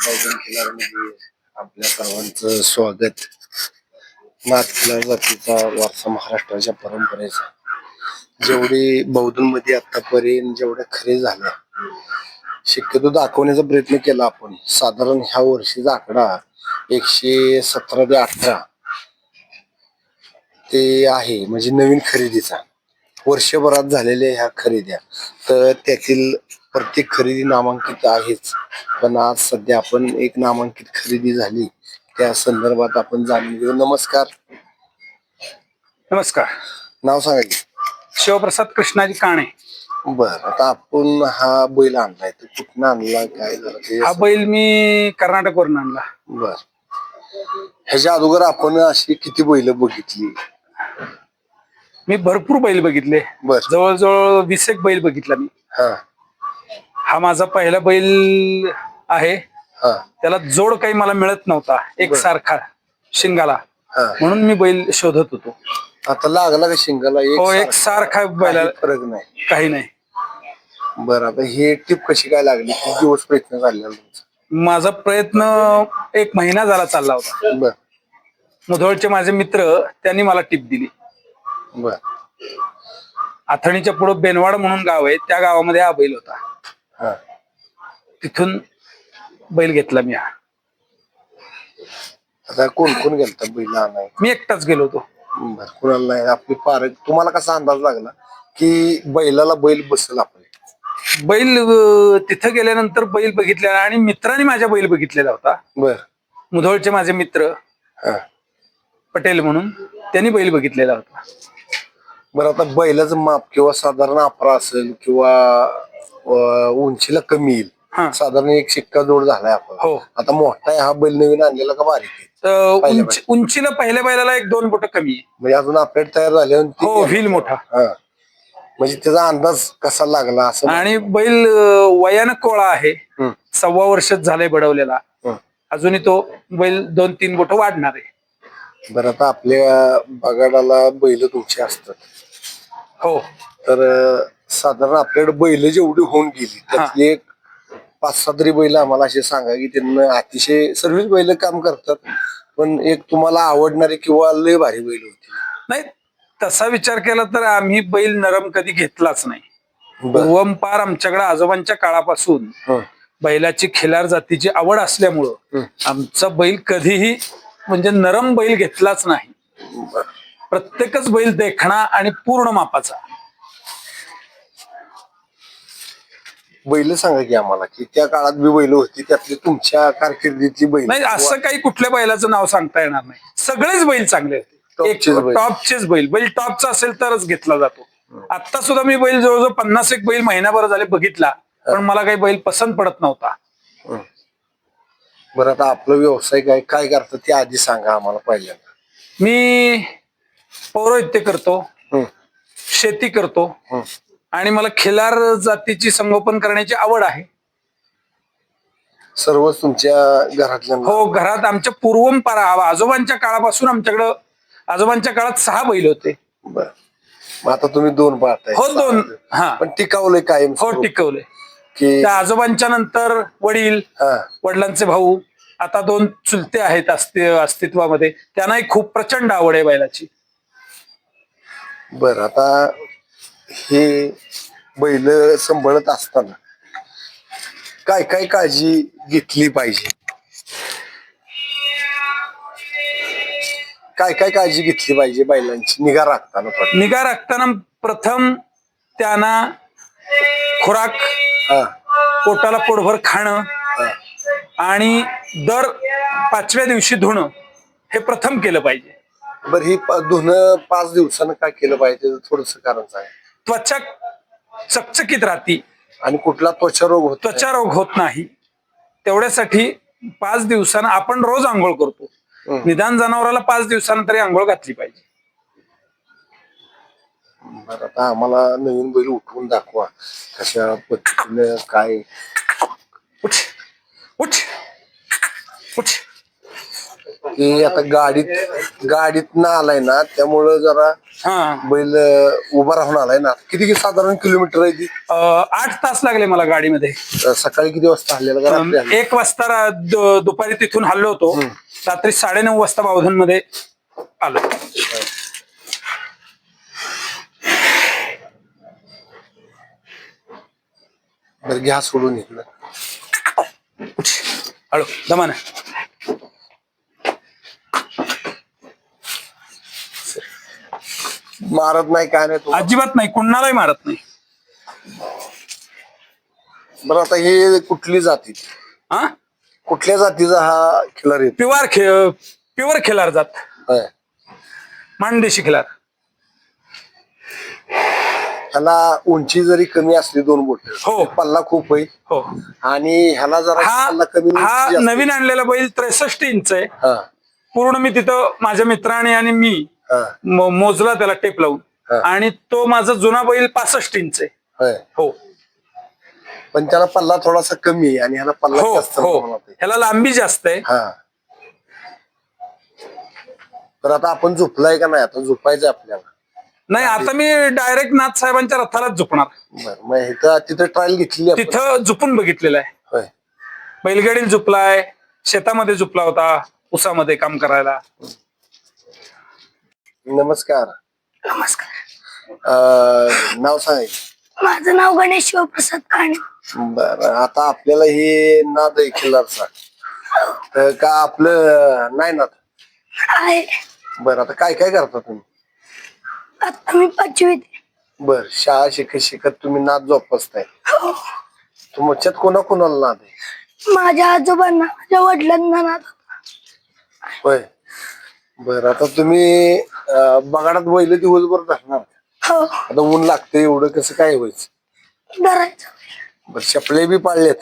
बौद्धन किल्ल्यामध्ये म्हणजे आपल्या सर्वांचं स्वागत. नाथ किल्ला जातीचा वारसा महाराष्ट्राच्या परंपरेचा. जेवढे बौद्धांमध्ये आतापर्यंत जेवढ्या खरे झाल्या शक्यतो दाखवण्याचा प्रयत्न केला आपण. साधारण ह्या वर्षीचा आकडा एकशे सतरा ते अठरा ते आहे म्हणजे नवीन खरेदीचा. वर्षभरात झालेल्या ह्या खरेद्या. तर त्यातील प्रत्येक खरेदी नामांकित आहेच. पण आज सध्या आपण एक नामांकित खरेदी झाली. त्या संदर्भात आपण जाणून घेऊ. नमस्कार. नमस्कार. नाव सांगा की. शिवप्रसाद कृष्णाजी काणे. बर आता आपण हा बैल आणलाय. तर कुठनं आणला? काय झालं? ते हा बैल मी कर्नाटकवरून आणला. बर. ह्याच्या अगोदर आपण अशी किती बैल बघितली? मी भरपूर बैल बघितले. बर. जवळजवळ वीस एक बैल बघितला मी. हा. हा माझा पहिला बैल आहे. हा. त्याला जोड काही मला मिळत नव्हता एक. सारखा शिंगाला. हा. म्हणून मी बैल शोधत होतो. आता लागला का शिंगाला? हो एक सारखा? सारखा बैला काही फरक नाही. काही नाही. बरं आता हे टिप कशी काय लागली? किती दिवस प्रयत्न झालेला तुमचा माझा प्रयत्न एक महिना झाला चालला होता. बर. मुधोळचे माझे मित्र त्यांनी मला टिप दिली. बर. आथणीच्या पुढे बेनवाड म्हणून गाव आहे त्या गावामध्ये हा बैल होता. तिथून बैल घेतला मी. हा आता कोण कोण गेलता बैल आणाय मी एकटाच गेलो होतो. बर कुणाला नाही? आपली पारक तुम्हाला कसा अंदाज लागला की बैलाला बैल बसेल आपले बैल अं, तिथं गेल्यानंतर बैल बघितलेला आणि मित्रांनी माझ्या बैल बघितलेला होता. बर. मुधोळचे माझे मित्र हा. पटेल म्हणून त्यांनी बैल बघितलेला होता. बरं आता बैलाचं माप किंवा साधारण अपरा असेल किंवा उंचीला कमी येईल. साधारण एक शिक्का जोड झालाय आपण. हो. आता मोठा आहे हा बैल नवीन आणलेला का बारीक आहे? उंचीला पहिल्या बैलाला. एक दोन बोट कमी आहे. म्हणजे अजून अपडेट तयार झाले हो व्हील मोठा. म्हणजे त्याचा अंदाज कसा लागला असं? आणि बैल वयानं कोळा आहे. सव्वा वर्षच झालंय बडवलेला. अजूनही तो बैल दोन तीन बोट वाढणार आहे. बरं आता आपल्या बगाडाला बैल तुमची असतात. हो. तर साधारण आपल्याकडे बैल जेवढी होऊन गेली त्यातली एक पाच सहा तरी बैल आम्हाला असे सांगा की त्यांना अतिशय सर्वच बैल काम करतात पण एक तुम्हाला आवडणारी किंवा लय भारी बैल होती. नाही तसा विचार केला तर आम्ही बैल नरम कधी घेतलाच नाही. बर. पूर्वंपार आमच्याकडे आजोबांच्या काळापासून हं, बैलाची खिलार जातीची आवड असल्यामुळं हं. आमचा बैल कधीही म्हणजे नरम बैल घेतलाच नाही. बर. प्रत्येकच बैल देखणा आणि पूर्ण मापाचा. बैल सांगा की आम्हाला की त्या काळात बी बैल होती त्यातली तुमच्या कारकिर्दीतली बैल नाही असं काही कुठल्या बैलाचं नाव सांगता येणार नाही. सगळेच बैल चांगले होते एक टॉपचेच बैल. टॉपचेच बैल. बैल टॉपचा असेल तरच घेतला जातो. आता सुद्धा मी बैल जवळजवळ पन्नास एक बैल महिनाभर झाले बघितला पण मला काही बैल पसंत पडत नव्हता. हं. बरं आता आपलं व्यवसाय काय काय करतात ते आधी सांगा आम्हाला पहिल्यांदा. मी पौरोहित्य करतो. हं, शेती करतो. हं. आणि मला खिलार जातीची संगोपन करण्याची आवड आहे. सर्वच तुमच्या घरातल्या हो घरात आमच्या पूर्वंपारा आजोबांच्या काळापासून आमच्याकडं आजोबांच्या काळात सहा बैल होते. बर. मग आता तुम्ही दोन पाहताय. हो दोन. हा. पण टिकावलंय कायम हो टिकवले की त्या आजोबांच्या नंतर वडील हा. वडिलांचे भाऊ आता दोन चुलते आहेत अस्ति अस्तित्वामध्ये. त्यांनाही खूप प्रचंड आवड आहे बैलाची. बर आता हे बैल सांभाळत असताना काय काय काळजी घेतली पाहिजे? काय काय काळजी घेतली पाहिजे बैलांची? निगा राखताना थोडी. निगा राखताना प्रथम त्यांना खुराक हा. पोटाला पोटभर खाणं हा. आणि दर पाचव्या दिवशी धुणं हे प्रथम केलं पाहिजे. बर ही प- धुणं पाच दिवसानं काय केलं पाहिजे? थोडस कारण सांग. त्वचा चकचकीत राहती. आणि कुठला त्वचा रोग होतो त्वचा रोग होत नाही. तेवढ्यासाठी पाच दिवसानं आपण रोज आंघोळ करतो. हं. निदान जनावराला पाच दिवसानं तरी आंघोळ घातली पाहिजे. बरं आता आम्हाला नवीन बैल उठवून दाखवा. कशा पद्धतीनं काय? उठ. उठ. उठ. की आता गाडीत गाडीत ना आलाय ना त्यामुळं जरा हा. बैल अं, उभा राहून आलाय ना. किती किती साधारण किलोमीटर आहे ती? अं, आठ तास लागले मला गाडीमध्ये. अं, सकाळी किती वाजता हल्लेला का रात्री हल्लेलं? एक वाजता रा- दु- दुपारी तिथून हल्लो होतो. रात्री साडेनऊ वाजता बावधनमध्ये आलो. बरं घ्या सोडून इकडं. हळू दमान मारत नाही काय नाही तो. अजिबात नाही कुणालाही मारत नाही. बरं आता हे कुठली जाती? हा? कुठल्या जातीचा हा खिलार येतो प्युअर खे प्युअर खिलार जात. होय. मांडेशी खिलार. ह्याला उंची जरी कमी असली दोन बोट हो. पल्ला खूप होईल. हो. आणि ह्याला जरा हा पल्ला कमी हा जास्त. नवीन आणलेला बैल त्रेसष्ट इंच आहे. हा. पूर्ण मी तिथं माझ्या मित्राने आणि मी म- मोजला त्याला टेप लावून. हा. आणि तो माझा जुना बैल पासष्ट इंच आहे होय. हो. पण त्याला पल्ला थोडासा कमी आहे आणि ह्याला पल्ला हो जास्त हो. प्रमाणात आहे. ह्याला लांबी जास्त आहे. हा. तर आता आपण झोपलाय का नाही? आता झोपायचं आपल्याला. नाही आता मी डायरेक्ट नाथ साहेबांच्या रथालाच झोपणार. बरं मग इथं तिथं ट्रायल घेतली आपण. तिथं झोपून बघितलेलं आहे. होय. झुपलाय शेतामध्ये झुपला होता उसामध्ये काम करायला. नमस्कार. नमस्कार. अं, नाव सांगायचं माझं नाव गणेश शिवप्रसाद काणे. बरं आता आपल्याला हे नाद आहे खिल्लारचा. तर का आपलं नाही नाद? आहे. बरं आता काय काय करता तुम्ही? आता मी पाचवीत आहे. बर शाळा शिकत शिकत तुम्ही नाद जोपासताय. हो. तुमच्यात कोणा कोणाला नाद आहे? माझ्या आजोबांना माझ्या वडिलांना नाद होता. होय. बर आता तुम्ही अं, बगाडात बैल दिवसभर धरणार. हो. आता ऊन लागते एवढं कसं काय व्हायचं? धरायचं. बर शपले बी पाळलेत.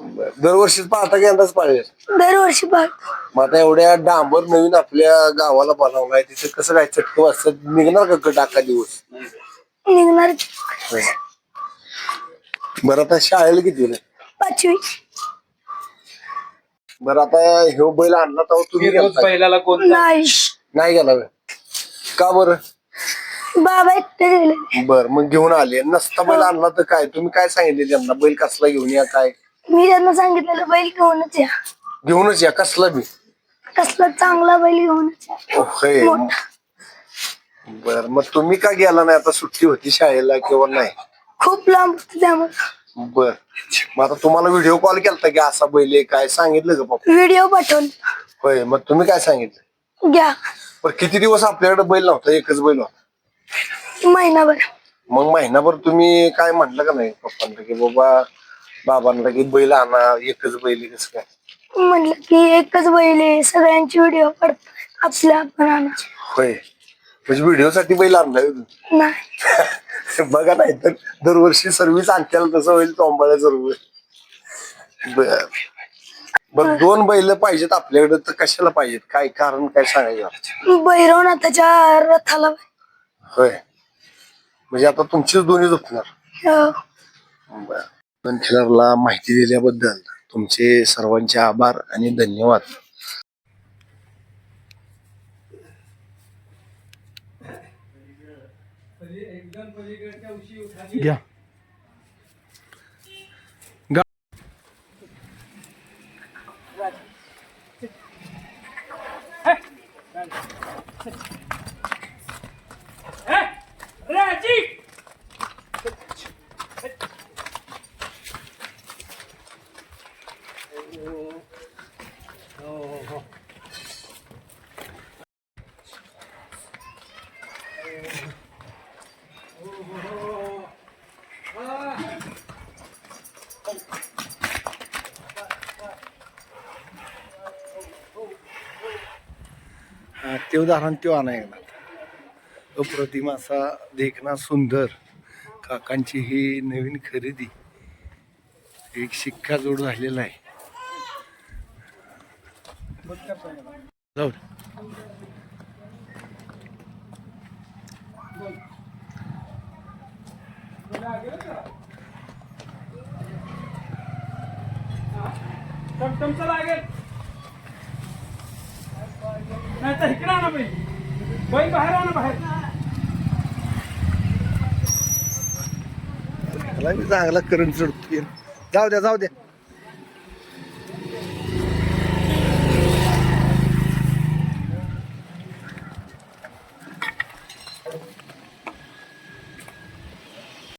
बर दरवर्षीच पाळता की यंदाच पाळलेत? दरवर्षी पाळतो. मग आता एवढ्या डांबर नवीन आपल्या गावाला बनवलाय तिथे कसं काय चटकं वाजत निघणार का कट अख्खा दिवस? निघणार. बरं. आता शाळेला किती पाचवी. बरं आता ह्यो बैल आणला तर तुम्ही गेलता? बैलाला कोण नाही. नाही गेला व्हय. का बरं? बाबा एकटे गेले. बर मग घेऊन आले. नसता बैल आणला तर काय? तुम्ही काय सांगितले त्यांना? बैल कसला घेऊन या काय? मी त्यांना सांगितलेलं बैल घेऊनच या. घेऊनच या? कसला बी? कसला चांगला बैल घेऊनच या. होय मोठा. बर मग तुम्ही का गेला नाही? आता सुट्टी होती शाळेला किंवा नाही? खूप लांब होतं त्यामुळे. बर. मग आता तुम्हाला व्हिडिओ कॉल केलता की असा बैल आहे काय सांगितलं का पप्पा? व्हिडिओ पाठवून. होय मग तुम्ही काय सांगितलं? घ्या. पण किती दिवस आपल्याकडे बैल नव्हता एकच बैल होता? महिनाभर. मग महिनाभर तुम्ही काय म्हटलं का नाही पप्पांना की बाबा बाबांना की बैल आणा एकच बैल आहे, कसं काय? म्हणलं की एकच बैल आहे सगळ्यांची व्हिडिओ काढतात आपल्या आपण आणा. होय. म्हणजे व्हिडिओ साठी बैल आणलाय नाही. बघा नाही तर दरवर्षी सर्व्हिस आणत्याला तसं होईल तोंबाळ्या सर्व बर. बर. दोन बैल पाहिजेत आपल्याकडे तर कशाला पाहिजेत? काय कारण काय सांगायचं? भैरवनाथाच्या रथाला. होय. म्हणजे आता तुमचीच दोन्ही झोपणार अं, बर. खिलारला माहिती दिल्याबद्दल तुमचे सर्वांचे आभार आणि धन्यवाद. घ्या. ते उदाहरण त्यो आणायला अप्रतिम असा देखना सुंदर. काकांची ही नवीन खरेदी. एक शिक्का जोड झालेला आहे. जाऊ लागेल. नाही तर इकडे आणा बाहेर आणा बाहेर. मी चांगला करंट चढतोय जाऊ द्या जाऊ द्या.